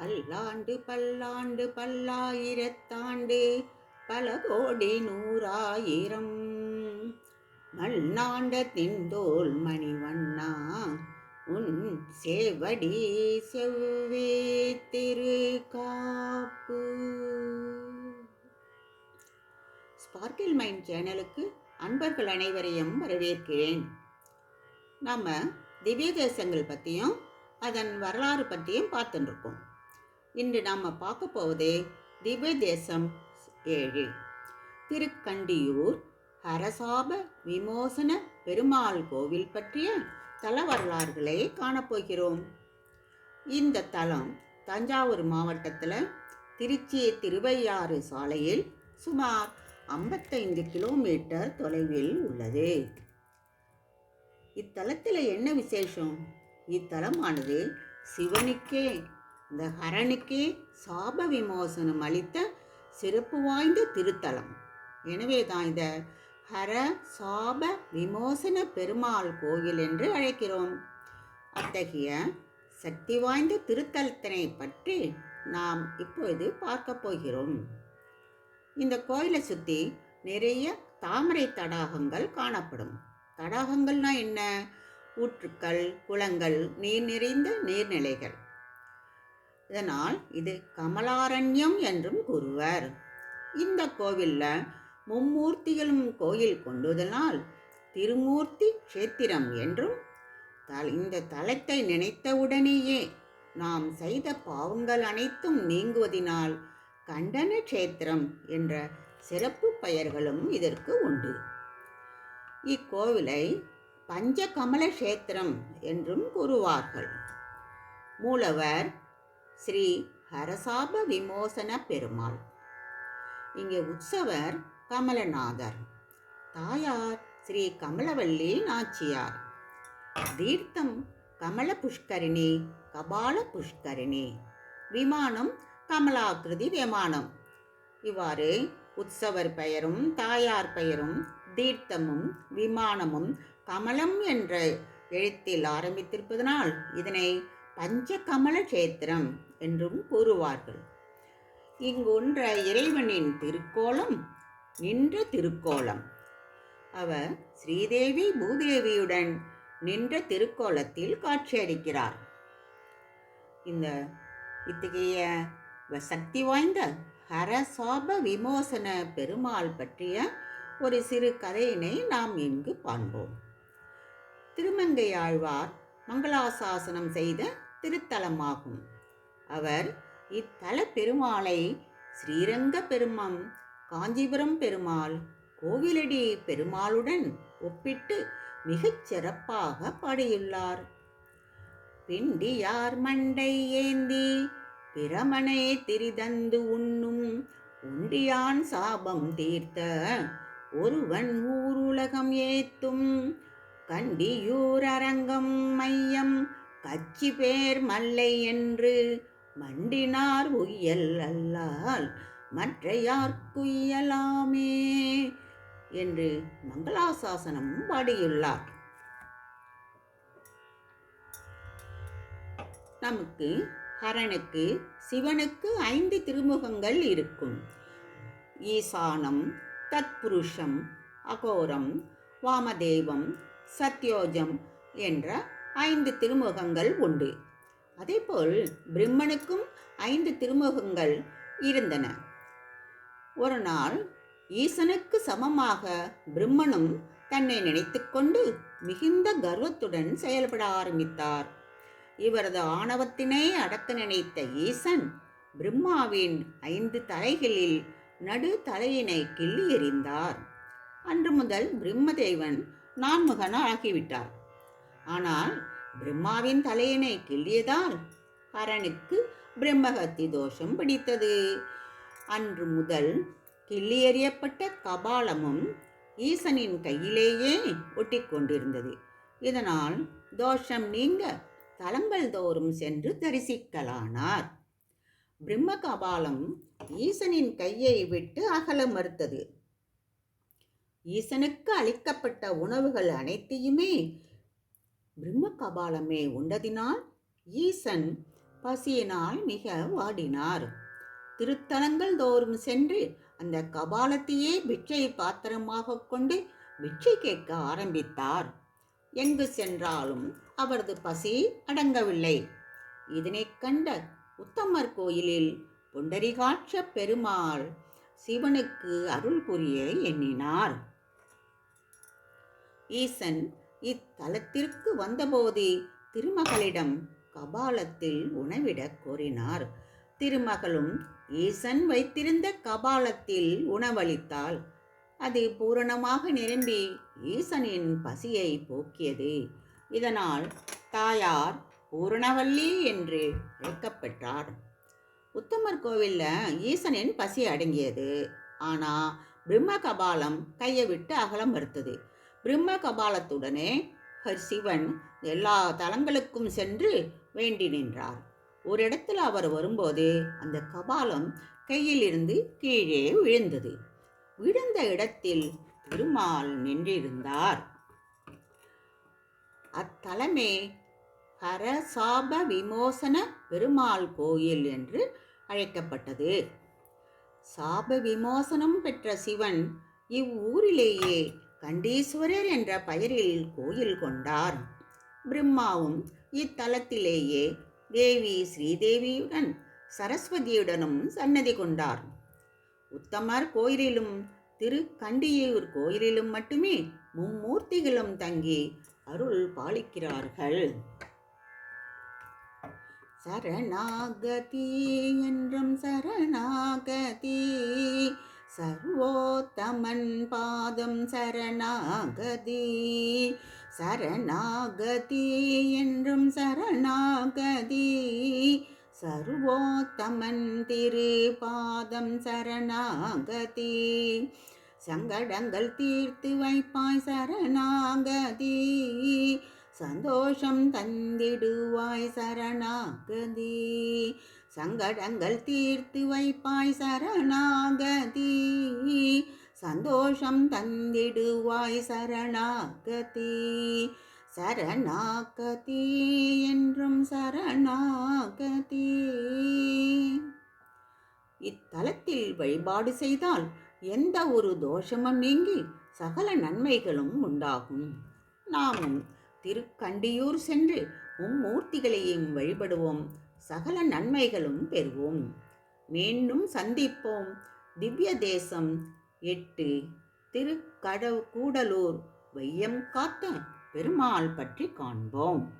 பல்லாண்டு பல்லாண்டு பல்லாயிரத்தாண்டு பல கோடி நூறாயிரம். மண்ணாண்ட திண்டோல் மணிவண்ணா உன் சேவடி செவ்வே திரு காப்பு ஸ்பார்க்கில் மைண்ட் சேனலுக்கு அன்பர்கள் அனைவரையும் வரவேற்கிறேன். நம்ம திவ்ய தேசங்கள் பற்றியும் அதன் வரலாறு பற்றியும் பார்த்துட்டுருக்கோம் இருக்கோம். இன்று நாம் பார்க்க போவதே திவ்ய தேசம் ஏழு. திருக்கண்டியூர் ஹரசாப விமோசன பெருமாள் கோவில் பற்றிய தல வரலாறுகளை காணப்போகிறோம் இந்த தலம் தஞ்சாவூர் மாவட்டத்தில் திருச்சி திருவையாறு சாலையில் சுமார் ஐம்பத்தைந்து கிலோமீட்டர் தொலைவில் உள்ளது. இத்தலத்தில் என்ன விசேஷம்? இத்தலமானது சிவனுக்கே இந்த ஹரனுக்கே சாப விமோசனம் அளித்த சிறப்பு வாய்ந்த திருத்தலம். எனவே தான் இதை ஹர சாப விமோசன பெருமாள் கோயில் என்று அழைக்கிறோம். அத்தகைய சக்தி வாய்ந்த திருத்தலத்தினை பற்றி நாம் இப்பொழுது பார்க்க போகிறோம். இந்த கோயிலை சுற்றி நிறைய தாமரை தடாகங்கள் காணப்படும். தடாகங்கள்னா என்ன? ஊற்றுக்கள் குளங்கள் நீர் நிறைந்த நீர்நிலைகள். இதனால் இது கமலாரண்யம் என்றும் கூறுவர். இந்த கோவிலில் மும்மூர்த்திகளும் கோயில் கொண்டுதனால் திருமூர்த்தி கஷேத்திரம் என்றும் இந்த தலத்தை நினைத்தவுடனேயே நாம் செய்த பாவங்கள் அனைத்தும் நீங்குவதினால் கண்டன கஷேத்திரம் என்ற சிறப்பு பெயர்களும் இதற்கு உண்டு. இக்கோவிலை பஞ்சகமல கஷேத்திரம் என்றும் கூறுவார்கள். மூலவர் ஸ்ரீ ஹரசாப விமோசன பெருமாள். இங்கே உற்சவர் கமலநாதர். தாயார் ஸ்ரீ கமலவல்லி நாச்சியார். தீர்த்தம் கமல புஷ்கரிணி கபால புஷ்கரிணி விமானம் கமலாகிருதி விமானம். இவ்வாறு உற்சவர் பெயரும் தாயார் பெயரும் தீர்த்தமும் விமானமும் கமலம் என்ற எழுத்தில் ஆரம்பித்திருப்பதனால் இதனை பஞ்சகமல கஷேத்திரம் என்றும் கூறுவார்கள். இங்குன்ற இறைவனின் திருக்கோலம் நின்ற திருக்கோலம். அவர் ஸ்ரீதேவி பூதேவியுடன் நின்ற திருக்கோலத்தில் காட்சியளிக்கிறார். இந்த இத்தகைய சக்தி வாய்ந்த ஹரசாப விமோசன பெருமாள் பற்றிய ஒரு சிறு கதையினை நாம் இங்கு காண்போம். திருமங்கை ஆழ்வார் மங்களாசாசனம் செய்த திருத்தலமாகும். அவர் இத்தல பெருமாளை ஸ்ரீரங்க பெருமம் காஞ்சிபுரம் பெருமாள் கோவிலடி பெருமாளுடன் ஒப்பிட்டு மிகச் சிறப்பாக பாடியுள்ளார். பிண்டியார் மண்டை ஏந்தி பிரமனை திரிதந்து உண்ணும் உண்டியான் சாபம் தீர்த்த ஒருவன் ஊருலகம் ஏத்தும் கண்டியூர் அரங்கம் மையம் கச்சி பேர் மல்லை என்று மண்டினார் உயல் அல்லால் மற்ற யார்க்குயலாமே என்று மங்களாசாசனம் பாடியுள்ளார். நமக்கு ஹரனுக்கு சிவனுக்கு ஐந்து திருமுகங்கள் இருக்கும். ஈசானம் தத்புருஷம் அகோரம் வாமதேவம் சத்யோஜம் என்ற ஐந்து திருமுகங்கள் உண்டு. அதேபோல் பிரம்மனுக்கும் ஐந்து திருமுகங்கள் இருந்தன. ஒரு நாள் ஈசனுக்கு சமமாக பிரம்மனும் தன்னை நினைத்துக்கொண்டு மிகுந்த கர்வத்துடன் செயல்பட ஆரம்பித்தார். இவரது ஆணவத்தினை அடக்க நினைத்த ஈசன் பிரம்மாவின் ஐந்து தலைகளில் நடு தலையினை கிள்ளி எறிந்தார். அன்று முதல் பிரம்மதேவன் நான்முகன் ஆகிவிட்டார் ஆனால் பிரம்மாவின் தலையினை கிள்ளியதால் ஹரனுக்கு பிரம்மஹத்தி தோஷம் பிடித்தது. அன்று முதல் கிள்ளி எறியப்பட்ட கபாலமும் ஈசனின் கையிலேயே ஒட்டிக்கொண்டிருந்தது. இதனால் தோஷம் நீங்க தலங்கள் தோறும் சென்று தரிசிக்கலானார். பிரம்ம கபாலம் ஈசனின் கையை விட்டு அகல மறுத்தது. ஈசனுக்கு அளிக்கப்பட்ட உணவுகள் அனைத்தையுமே பிரம்ம கபாலமே உண்டதினால் ஈசன் பசியினால் மிக வாடினார். திருத்தலங்கள் தோறும் சென்று அந்த கபாலத்தையே பிட்சை பாத்திரமாக கொண்டு பிட்சை கேட்க ஆரம்பித்தார். எங்கு சென்றாலும் அவரது பசி அடங்கவில்லை. இதனை கண்ட உத்தமர் கோயிலில் புண்டரிகாட்ச பெருமாள் சிவனுக்கு அருள் புரிய எண்ணினார். ஈசன் இத்தலத்திற்கு வந்தபோது திருமகளிடம் கபாலத்தில் உணவிடக் கோரினார். திருமகளும் ஈசன் வைத்திருந்த கபாலத்தில் உணவளித்தாள். அது பூரணமாக நிரம்பி ஈசனின் பசியை போக்கியது. இதனால் தாயார் பூரணவல்லி என்று அழைக்கப்பெற்றார் உத்தமர் கோவிலில் ஈசனின் பசி அடங்கியது. ஆனால் பிரம்ம கபாலம் கையை விட்டு அகலம் மறுத்தது. பிரம்ம கபாலத்துடனே ஹர் சிவன் எல்லா தலங்களுக்கும் சென்று வேண்டி நின்றார். ஒரு இடத்துல அவர் வரும்போது அந்த கபாலம் கையிலிருந்து கீழே விழுந்தது. விழுந்த இடத்தில் திருமால் நின்றிருந்தார். அத்தலமே ஹரசாப விமோசன பெருமாள் கோயில் என்று அழைக்கப்பட்டது. சாப விமோசனம் பெற்ற சிவன் இவ்வூரிலேயே கண்டீஸ்வரர் என்ற பெயரில் கோயில் கொண்டார். பிரம்மாவும் இத்தலத்திலேயே தேவி ஸ்ரீதேவியுடன் சரஸ்வதியுடனும் சன்னதி கொண்டார். உத்தமர் கோயிலிலும் திரு கண்டியூர் கோயிலிலும் மட்டுமே மும்மூர்த்திகளும் தங்கி அருள் பாலிக்கிறார்கள். சரணாகதி என்றும் சரணாகதி சர்வோத்தமன் பாதம் சரணாகதி. சரணாகதி என்றும் சரணாகதி. சர்வோத்தமன் திரு பாதம் சரணாகதி. சங்கடங்கள் தீர்த்து வைப்பாய் சரணாகதி. சந்தோஷம் தந்திடுவாய் சரணாகதி. சங்கடங்கள் தீர்த்து வைப்பாய் சரணாகதி. சந்தோஷம் தந்திடுவாய் சரணாகதி. சரணாகதி என்றும் சரணாகதி. இத்தலத்தில் வழிபாடு செய்தால் எந்த ஒரு தோஷமும் நீங்கி சகல நன்மைகளும் உண்டாகும். நாமும் திருக்கண்டியூர் சென்று மும்மூர்த்திகளையும் வழிபடுவோம். சகல நன்மைகளும் பெறுவோம். மீண்டும் சந்திப்போம். திவ்ய தேசம் எட்டு திருக்கட கூடலூர் வையம் காத்த பெருமாள் பற்றி காண்போம்.